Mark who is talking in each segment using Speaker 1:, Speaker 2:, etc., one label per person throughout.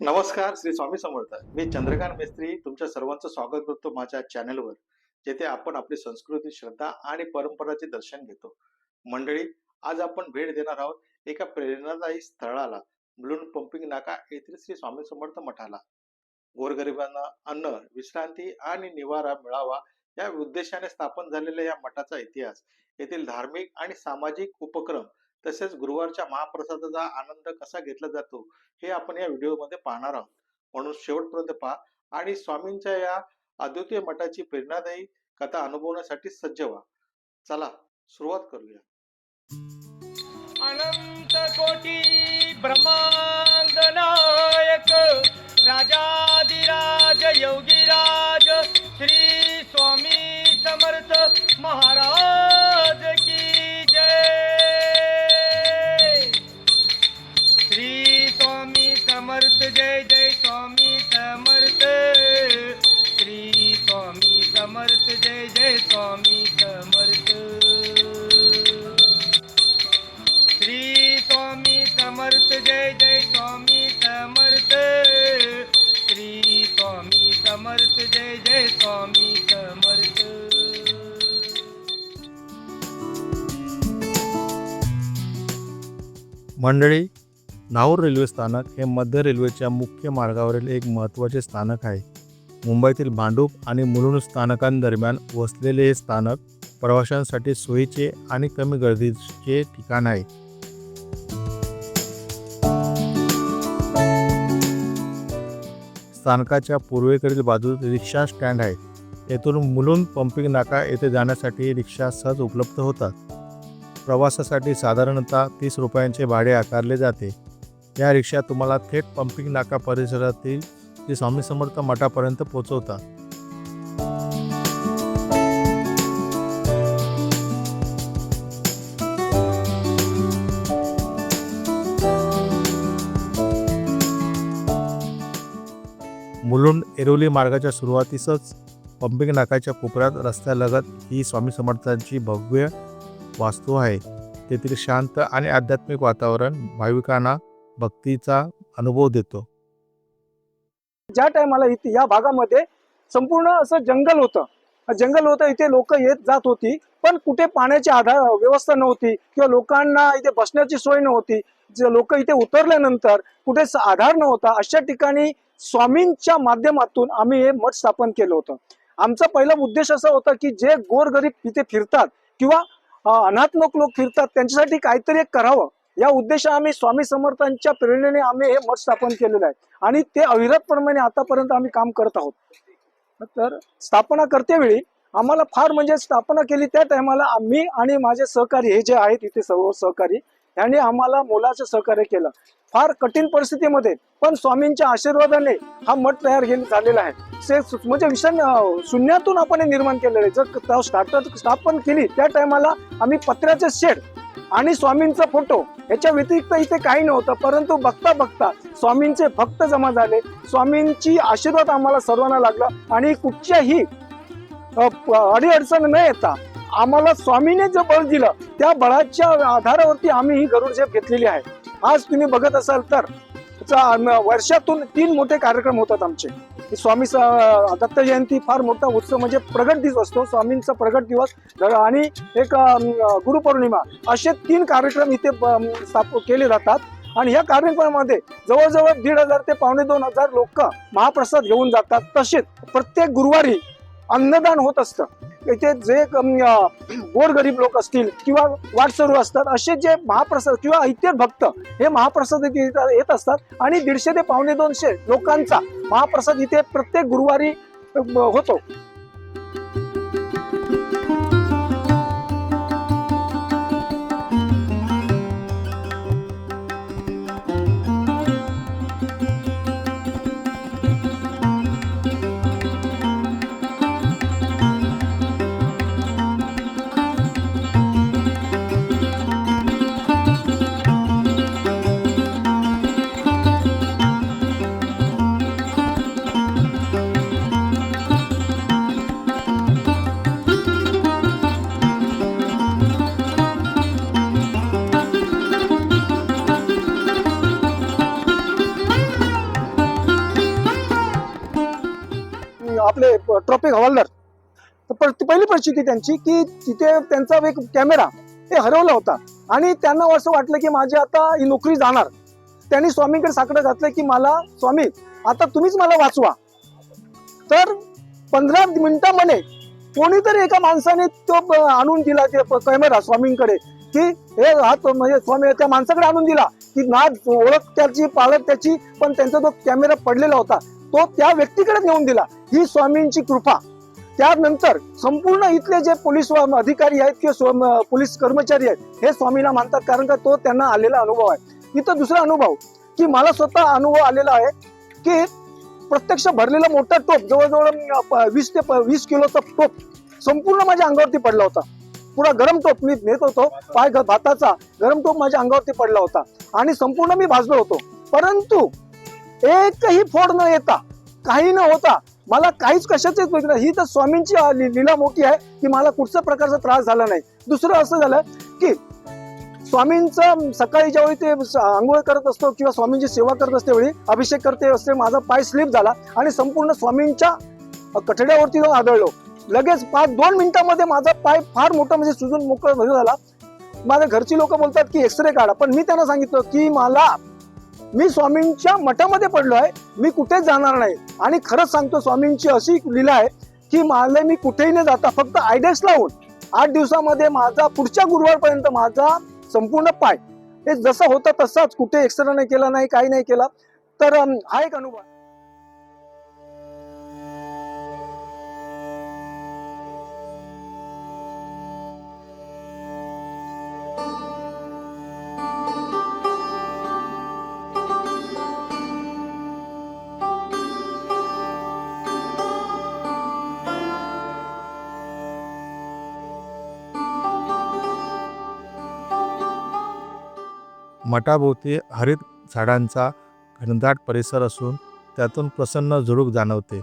Speaker 1: नमस्कार श्री स्वामी समर्थ. मी चंद्रकांत मिस्त्री तुमच्या सर्वांचं स्वागत करतो माझ्या चॅनलवर जेथे आपण आपली संस्कृती श्रद्धा आणि परंपराचे दर्शन घेतो. मंडळी आज आपण भेट देणार आहोत एका प्रेरणादायी स्थळाला ब्लून पंपिंग नाका येथील श्री स्वामी समर्थ मठाला. गोरगरिबांना अन्न विश्रांती आणि निवारा मिळावा या उद्देशाने स्थापन झालेल्या या मठाचा इतिहास येथील धार्मिक आणि सामाजिक उपक्रम तसेच गुरुवारच्या महाप्रसादाचा आनंद कसा घेतला जातो हे आपण या व्हिडिओमध्ये पाहणार आहोत. म्हणून शेवटपर्यंत पहा आणि स्वामींच्या या अद्वितीय मठाची प्रेरणादायी कथा अनुभवण्यासाठी सज्ज व्हा. चला सुरुवात करूया.
Speaker 2: अनंत कोटी ब्रह्मांड नायक राजाधिराज योगीराज महाराज की जय। श्री स्वामी समर्थ जय जय स्वामी समर्थ। श्री स्वामी समर्थ जय जय स्वामी समर्थ
Speaker 3: मंडळी नाहूर रेल्वे स्थानक हे मध्य रेल्वेच्या मुख्य मार्गावरील एक महत्त्वाचे स्थानक आहे. मुंबईतील भांडूप आणि मुलुंड स्थानकांदरम्यान वसलेले हे स्थानक प्रवाशांसाठी सोयीचे आणि कमी गर्दीचे ठिकाण आहे. स्थानकाच्या पूर्वेकडील बाजूस रिक्षा स्टँड आहे. येथून मुलुंड पंपिंग नाका येथे जाण्यासाठी रिक्षा सहज उपलब्ध होतात. प्रवासासाठी साधारणतः तीस रुपयांचे भाडे आकारले जाते. या रिक्षा तुम्हाला थेट पंपिंग नाका परिसरातील ते स्वामी समर्थ मठापर्यंत पोहोचवतात. मुलुंड एरोली मार्गाच्या सुरुवातीसच पंपिंग नाकाच्या कोपऱ्यात रस्त्यालगत ही स्वामी समर्थांची भव्य वास्तू आहे. तेथील शांत आणि आध्यात्मिक वातावरण भाविकांना भक्तीचा अनुभव देतो.
Speaker 4: ज्या टायमाला इथे या भागामध्ये संपूर्ण असं जंगल होतं. जंगल होतं इथे लोक येत जात होती पण कुठे पाण्याची आधार व्यवस्था नव्हती किंवा लोकांना इथे बसण्याची सोय नव्हती. जे लोक इथे उतरल्यानंतर कुठे आधार नव्हता अशा ठिकाणी स्वामींच्या माध्यमातून आम्ही हे मठ स्थापन केलं होतं. आमचा पहिला उद्देश असा होता की जे गोरगरीब इथे फिरतात किंवा अनात्मक लोक फिरतात. त्यांच्यासाठी काहीतरी एक करावं. या उद्देशाने आम्ही स्वामी समर्थांच्या प्रेरणेने आम्ही हे मठ स्थापन केलेलं आहे. आणि ते अविरतप्रमाणे आतापर्यंत आम्ही काम करत आहोत. तर स्थापना करतेवेळी आम्हाला फार म्हणजे स्थापना केली त्या टायमाला आम्ही आणि माझे सहकारी हे जे आहेत इथे सर्व सहकारी यांनी आम्हाला मोलाचं सहकार्य केलं. फार कठीण परिस्थितीमध्ये पण स्वामींच्या आशीर्वादाने हा मठ तयार झालेला आहे. से म्हणजे विषय शून्यातून आपण हे निर्माण केलेलं आहे. जर स्टार्ट स्थापन केली त्या टायमाला आम्ही पत्र्याचे शेड आणि स्वामींचा फोटो याच्या व्यतिरिक्त इथे काही नव्हतं परंतु बघता बघता स्वामींचे भक्त जमा झाले. स्वामींची आशीर्वाद आम्हाला सर्वांना लागला आणि कुठच्याही अडीअडचण न येता आम्हाला स्वामीने जे बळ दिलं त्या बळाच्या आधारावरती आम्ही ही गरुड झेप घेतलेली आहे. आज तुम्ही बघत असाल तर चा- वर्षातून तीन मोठे कार्यक्रम होतात आमचे. स्वामी दत्त जयंती फार मोठा उत्सव म्हणजे प्रगट दिवस असतो. स्वामींचा प्रगट दिवस. आणि एक गुरुपौर्णिमा असे तीन कार्यक्रम इथे स्थाप केले जातात. आणि या कार्यक्रमामध्ये जवळजवळ दीड हजार ते पावणे दोन हजार लोक महाप्रसाद घेऊन जातात. तसेच प्रत्येक गुरुवारी अन्नदान होत असतं. इथे जे गोरगरीब लोक असतील किंवा वाटसरू असतात असे जे महाप्रसाद किंवा इतर भक्त हे महाप्रसाद इथे येत- असतात. आणि दीडशे ते पावणे दोनशे लोकांचा महाप्रसाद इथे प्रत्येक गुरुवारी होतो. आपले ट्रॉफिक हवालदार. तर पर- पहिली परिस्थिती त्यांची की तिथे त्यांचा एक कॅमेरा ते हरवला होता. आणि त्यांना असं वाटलं की माझी आता ही नोकरी जाणार. त्यांनी स्वामींकडे साकडं घातलं की मला स्वामी आता तुम्हीच मला वाचवा. तर पंधरा मिनिटामध्ये कोणीतरी एका माणसाने तो आणून दिला ते कॅमेरा स्वामींकडे की हे हा म्हणजे स्वामी त्या माणसाकडे आणून दिला की ना ओळख त्याची पाळत त्याची पण त्यांचा जो कॅमेरा पडलेला होता. तो त्या व्यक्तीकडे नेऊन दिला. ही स्वामींची कृपा. त्यानंतर संपूर्ण इथले जे पोलीस अधिकारी आहेत किंवा स्व- पोलीस कर्मचारी आहेत हे स्वामीला मानतात कारण का तो त्यांना आलेला अनुभव आहे. इथं दुसरा अनुभव की मला स्वतः अनुभव आलेला आहे की प्रत्यक्ष भरलेला मोठा टोप जवळजवळ प- वीस ते प- वीस किलोचा टोप संपूर्ण माझ्या अंगावरती पडला होता. पुरा गरम टोप मी नेत होतो पाय घ- भाताचा गरम टोप माझ्या अंगावरती पडला होता. आणि संपूर्ण मी भाजलो होतो. परंतु एकही फोड न येता काही न होता मला काहीच कशाचीच वेग ही तर स्वामींची लीला मोठी आहे की मला कुठच्या प्रकारचा त्रास झाला नाही. दुसरं असं झालं की स्वामींचं सकाळी ज्यावेळी ते आंघोळ करत असतो किंवा स्वामींची सेवा करत असते वेळी अभिषेक करते असते माझा पाय स्लिप झाला आणि संपूर्ण स्वामींच्या कठड्यावरती जाऊन आदळलो. लगेच पाच दोन मिनिटांमध्ये माझा पाय फार मोठा म्हणजे सुजून मोकळ झाला. माझ्या घरची लोक बोलतात की एक्सरे काढा. पण मी त्यांना सांगितलं की मला मी स्वामींच्या मठामध्ये पडलो आहे मी कुठेच जाणार नाही. आणि खरंच सांगतो स्वामींची अशी लीला आहे की मला मी कुठेही न जाता फक्त आयडेक्स लावून आठ दिवसामध्ये माझा पुढच्या गुरुवारपर्यंत माझा संपूर्ण पाय. हे जसं होतं तसाच कुठे एक्सरे नाही केला नाही काही नाही केला. तर हा एक अनुभव
Speaker 3: मठाभोवती हरित झाडांचा घनदाट परिसर असून त्यातून प्रसन्न झुळूक जाणवते.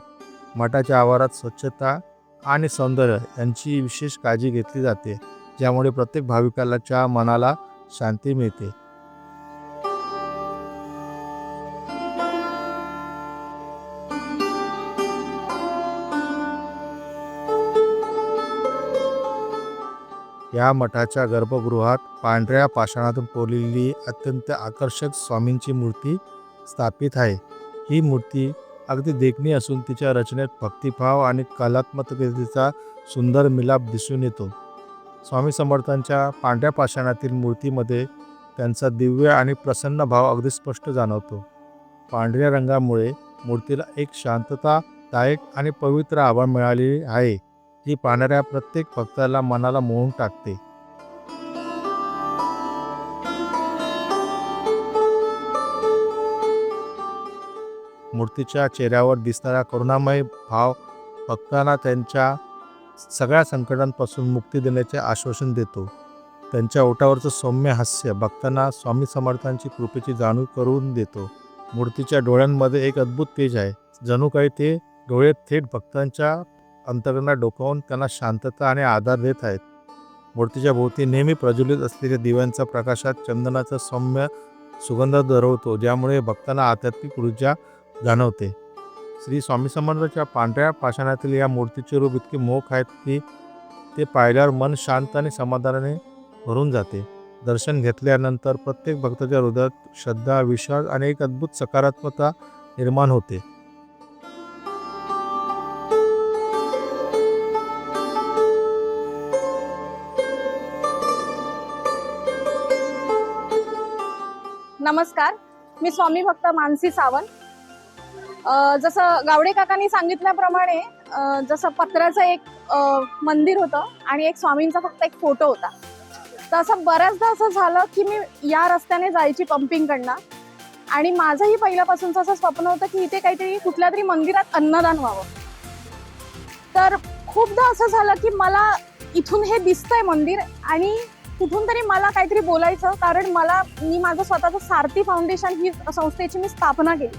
Speaker 3: मठाच्या आवारात स्वच्छता आणि सौंदर्य यांची विशेष काळजी घेतली जाते ज्यामुळे प्रत्येक भाविकालाच्या मनाला शांती मिळते. या मठाच्या गर्भगृहात पांढऱ्या पाषाणातून कोरलेली अत्यंत आकर्षक स्वामींची मूर्ती स्थापित आहे. ही मूर्ती अगदी देखणी असून तिच्या रचनेत भक्तिभाव आणि कलात्मकतेचा सुंदर मिलाप दिसून येतो. स्वामी समर्थांच्या पांढऱ्या पाषाणातील मूर्तीमध्ये त्यांचा दिव्य आणि प्रसन्न भाव अगदी स्पष्ट जाणवतो. पांढऱ्या रंगामुळे मूर्तीला एक शांततादायक आणि पवित्र आभा मिळालेली आहे. ती पाहणाऱ्या प्रत्येक भक्ताला मनाला मोहून टाकते. मूर्तीच्या चेहऱ्यावर दिसणारा करुणामय भाव भक्तांना त्यांच्या सगळ्या संकटांपासून मुक्ती देण्याचे आश्वासन देतो. त्यांच्या ओठावरचं सौम्य हास्य भक्तांना स्वामी समर्थांची कृपेची जाणीव करून देतो. मूर्तीच्या डोळ्यांमध्ये एक अद्भुत तेज आहे. जणू काही ते डोळे थेट भक्तांच्या अंतरांना डोकावून त्यांना शांतता आणि आधार देत आहेत. मूर्तीच्या भोवती नेहमी प्रज्वलित असलेल्या दिव्यांचा प्रकाशात चंदनाचा सौम्य सुगंध दरवतो ज्यामुळे भक्तांना आध्यात्मिक ऊर्जा जाणवते. श्री स्वामी समर्थाच्या पांढऱ्या पाषाणातील या मूर्तीचे रूप इतके मोख आहेत की ते पाहिल्यावर मन शांत आणि समाधानाने भरून जाते. दर्शन घेतल्यानंतर प्रत्येक भक्ताच्या हृदयात श्रद्धा विश्वास आणि एक अद्भुत सकारात्मकता निर्माण होते.
Speaker 5: नमस्कार. मी स्वामी भक्त मानसी सावंत. जसं गावडे काकांनी सांगितल्याप्रमाणे जसं पत्र्याचं एक मंदिर होतं आणि एक स्वामींचा फक्त एक फोटो होता. तर असं बऱ्याचदा असं झालं की मी या रस्त्याने जायची पंपिंगकडनं आणि माझंही पहिल्यापासूनचं असं स्वप्न होतं की इथे काहीतरी कुठल्या तरी मंदिरात अन्नदान व्हावं. तर खूपदा असं झालं की मला इथून हे दिसतंय मंदिर आणि कुठून तरी मला काहीतरी बोलायचं कारण मला मी माझं स्वतःचं सारथी फाउंडेशन ही संस्थेची मी स्थापना केली.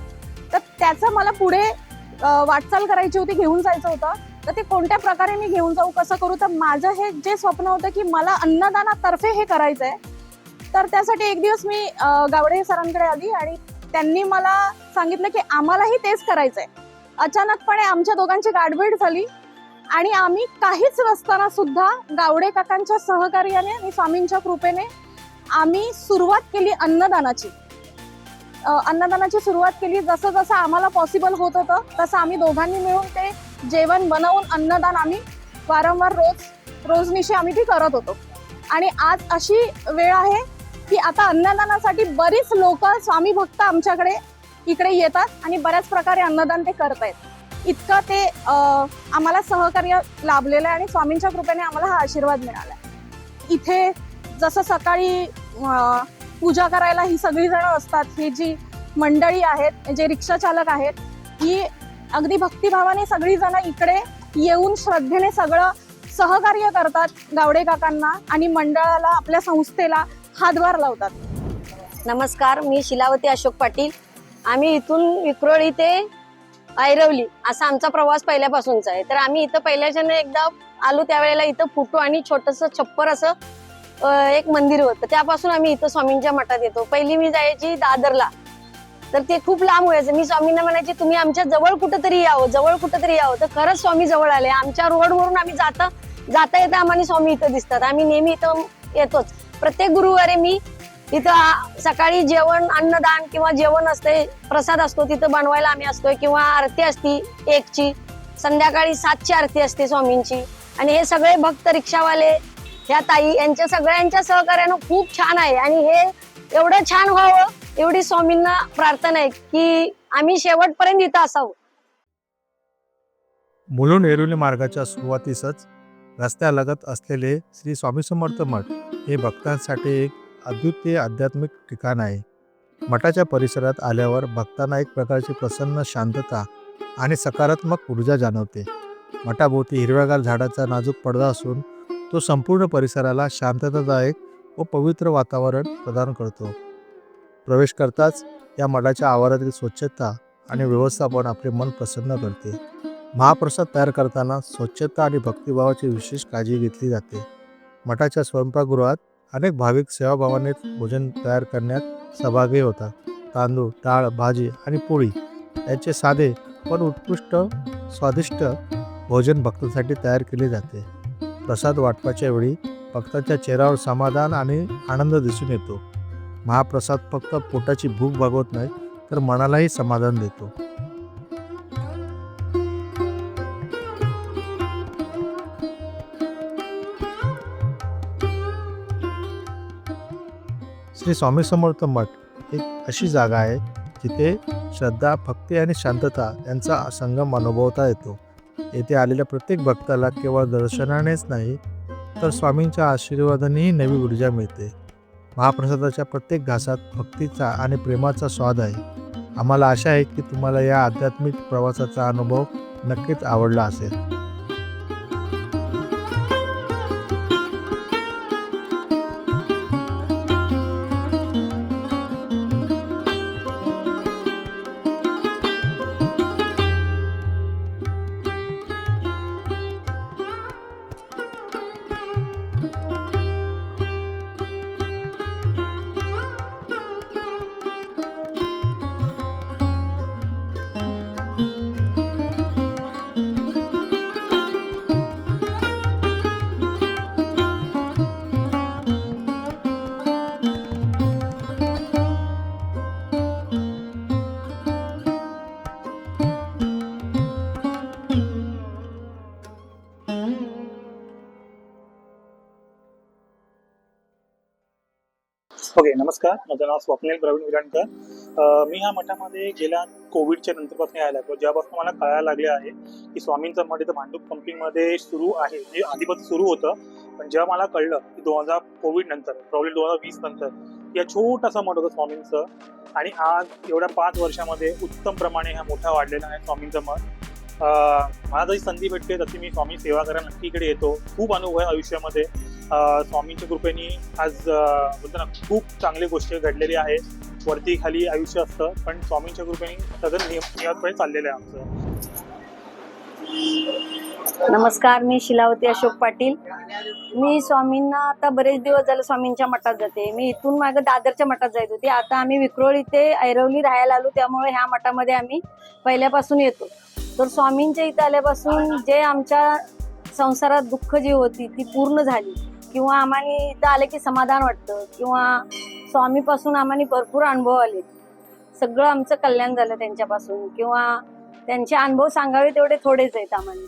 Speaker 5: तर त्याचं मला पुढे वाटचाल करायची होती घेऊन जायचं होतं. तर ते कोणत्या प्रकारे मी घेऊन जाऊ कसं करू? तर माझं हे जे स्वप्न होतं की मला अन्नदानातर्फे हे करायचं आहे तर त्यासाठी एक दिवस मी गावडे सरांकडे आली आणि त्यांनी मला सांगितलं की आम्हालाही तेच करायचं आहे अचानकपणे आमच्या दोघांची गाठभेट झाली. आणि आम्ही काहीच नसताना सुद्धा गावडे काकांच्या सहकार्याने आणि स्वामींच्या कृपेने आम्ही सुरुवात केली अन्नदानाची. अन्नदानाची सुरुवात केली. जसं जसं आम्हाला पॉसिबल होत होतं तसं आम्ही दोघांनी मिळून ते जेवण बनवून अन्नदान आम्ही वारंवार रोज रोजनिशी आम्ही ती करत होतो. आणि आज अशी वेळ आहे की आता अन्नदानासाठी बरीच लोक स्वामी भक्त आमच्याकडे इकडे येतात आणि बऱ्याच प्रकारे अन्नदान ते करतायत. इतकं ते आम्हाला सहकार्य लाभलेलं आहे आणि स्वामींच्या कृपेने आम्हाला हा आशीर्वाद मिळाला इथे जसं सकाळी पूजा करायला ही सगळी जण असतात ही जी मंडळी आहेत जे रिक्षा चालक आहेत ही अगदी भक्तिभावाने सगळी जण इकडे येऊन श्रद्धेने सगळं सहकार्य करतात गावडे काकांना आणि मंडळाला आपल्या संस्थेला हातभार लावतात.
Speaker 6: नमस्कार मी शिलावती अशोक पाटील. आम्ही इथून विक्रोळी ते ऐरवली. असा आमचा प्रवास पहिल्यापासूनचा आहे. तर आम्ही इथं पहिल्याच्या एकदा आलो त्यावेळेला इथं फुटो आणि छोटस छप्पर असं एक मंदिर होतं. त्यापासून आम्ही इथं स्वामींच्या मठात येतो. पहिली मी जायची दादरला. तर ते खूप लांब व्हायचं मी स्वामींना म्हणायचे तुम्ही आमच्या जवळ कुठंतरी यावं. जवळ कुठंतरी यावं. तर खरंच स्वामी जवळ आले. आमच्या रोडवरून आम्ही जाता जाता येता आम्हाला स्वामी इथं दिसतात. आम्ही नेहमी इथं येतोच. प्रत्येक गुरुवारी मी इथं सकाळी जेवण अन्नदान किंवा जेवण असते प्रसाद असतो तिथं बनवायला आम्ही असतोय. किंवा आरती असती एकची. संध्याकाळी सातची आरती असते स्वामींची. आणि हे सगळे भक्त रिक्षावाले ह्या ताई यांच्या सगळ्यांच्या सहकार्यानं खूप छान आहे. आणि हे एवढं छान व्हावं एवढी स्वामींना प्रार्थना आहे की आम्ही शेवटपर्यंत इथं असावं.
Speaker 3: मुलुंड एरुली मार्गाच्या सुरुवातीसच रस्त्यालगत असलेले श्री स्वामी समर्थ मठ हे भक्तांसाठी एक अद्वितीय आध्यात्मिक ठिकाण आहे. मठाच्या परिसरात आल्यावर भक्तांना एक प्रकारची प्रसन्न शांतता आणि सकारात्मक ऊर्जा जाणवते. मठाभोवती हिरव्यागार झाडाचा नाजूक पडदा असून तो संपूर्ण परिसराला शांततादायक व पवित्र वातावरण प्रदान करतो. प्रवेश करताच या मठाच्या आवारातील स्वच्छता आणि व्यवस्थापन आपले मन प्रसन्न करते. महाप्रसाद तयार करताना स्वच्छता आणि भक्तिभावाची विशेष काळजी घेतली जाते. मठाच्या स्वयंपाकगृहात अनेक भाविक सेवाभावाने भोजन तयार करण्यात सहभागी होतात तांदूळ डाळ भाजी आणि पोळी यांचे साधे पण उत्कृष्ट स्वादिष्ट भोजन भक्तांसाठी तयार केले जाते. प्रसाद वाटपाच्या वेळी भक्तांच्या चेहऱ्यावर समाधान आणि आनंद दिसून येतो. महाप्रसाद फक्त पोटाची भूक भागवत नाही तर मनालाही समाधान देतो. श्री स्वामी समर्थ मठ एक अशी जागा आहे जिथे श्रद्धा भक्ती आणि शांतता यांचा संगम अनुभवता येतो. येथे आलेल्या प्रत्येक भक्ताला केवळ दर्शनानेच नाही तर स्वामींच्या आशीर्वादानेही नवी ऊर्जा मिळते. महाप्रसादाच्या प्रत्येक घासात भक्तीचा आणि प्रेमाचा स्वाद आहे. आम्हाला आशा आहे की तुम्हाला या आध्यात्मिक प्रवासाचा अनुभव नक्कीच आवडला असेल.
Speaker 7: ओके नमस्कार. माझं नाव स्वप्नील प्रवीण विराणकर. मी ह्या मठामध्ये गेल्या कोविडच्या नंतरपासून यायला लागलो. ज्यापासून मला कळायला लागले आहे की स्वामींचं मठ इथं भांडूप पंपिंगमध्ये सुरू आहे. म्हणजे आधीपासून सुरू होतं. पण जेव्हा मला कळलं की दोन हजार कोविड नंतर प्रॉब्लेम दोन हजार वीस नंतर या छोटासा मठ होतं स्वामींचं. आणि आज एवढ्या पाच वर्षामध्ये उत्तम प्रमाणे हा मोठा वाढलेला आहे स्वामींचं मठ. मला जशी संधी भेटते तशी मी स्वामी सेवा करायला नक्की इकडे येतो. खूप अनुभव आहे आयुष्यामध्ये. स्वामींच्या कृपेने आज बोलतो ना खूप चांगली गोष्टी घडलेली आहे. वरती खाली आयुष्य असतं पण स्वामींच्या कृपेने सगळं नियमितपणे चाललेलं आहे आमचं.
Speaker 6: नमस्कार मी शिलावती अशोक पाटील. मी स्वामींना आता बरेच दिवस झाले स्वामींच्या मठात जाते. मी इथून मागं दादरच्या मठात जात होती. आता आम्ही विक्रोळ इथे ऐरवली राहायला आलो त्यामुळे ह्या मठामध्ये आम्ही पहिल्यापासून येतो.
Speaker 8: तर स्वामींच्या इथे आल्यापासून जे आमच्या संसारात दुःख जी होती ती पूर्ण झाली. किंवा आम्हाला इथं आले की समाधान वाटतं किंवा स्वामीपासून आम्हाला भरपूर अनुभव आले सगळं आमचं कल्याण झालं त्यांच्यापासून किंवा त्यांचे अनुभव सांगावे तेवढे थोडेच आहेत आम्हाला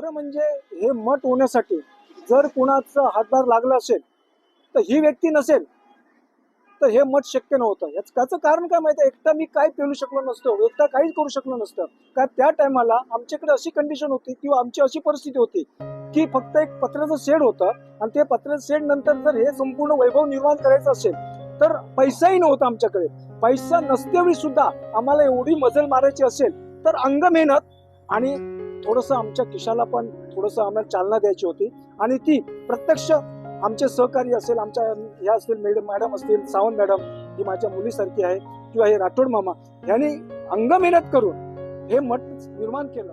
Speaker 4: खरं म्हणजे हे मठ होण्यासाठी जर कुणाचा हातभार लागला असेल तर ही व्यक्ती नसेल तर हे मठ शक्य नव्हतं. याचं त्याचं कारण काय माहिती एकटा मी काय पेलू शकलो नसतो एकटा काहीच करू शकलो नसतं. का त्या टायमाला आमच्याकडे अशी कंडिशन होती किंवा आमची अशी परिस्थिती होती की फक्त एक पत्र्याचं शेड होतं आणि ते पत्र्याचं शेड नंतर जर हे संपूर्ण वैभव निर्माण करायचं असेल तर पैसाही नव्हता आमच्याकडे. पैसा नसतेवेळी सुद्धा आम्हाला एवढी मजल मारायची असेल तर अंग मेहनत आणि थोडंसं आमच्या खिशाला पण थोडंसं आम्हाला चालना द्यायची होती. आणि ती प्रत्यक्ष आमचे सहकारी असेल आमच्या ह्या असतील मॅडम मॅडम असतील सावंत मॅडम ही माझ्या मुलीसारखी आहे किंवा हे राठोड मामा यांनी अंग मेहनत करून हे मठ निर्माण केलं.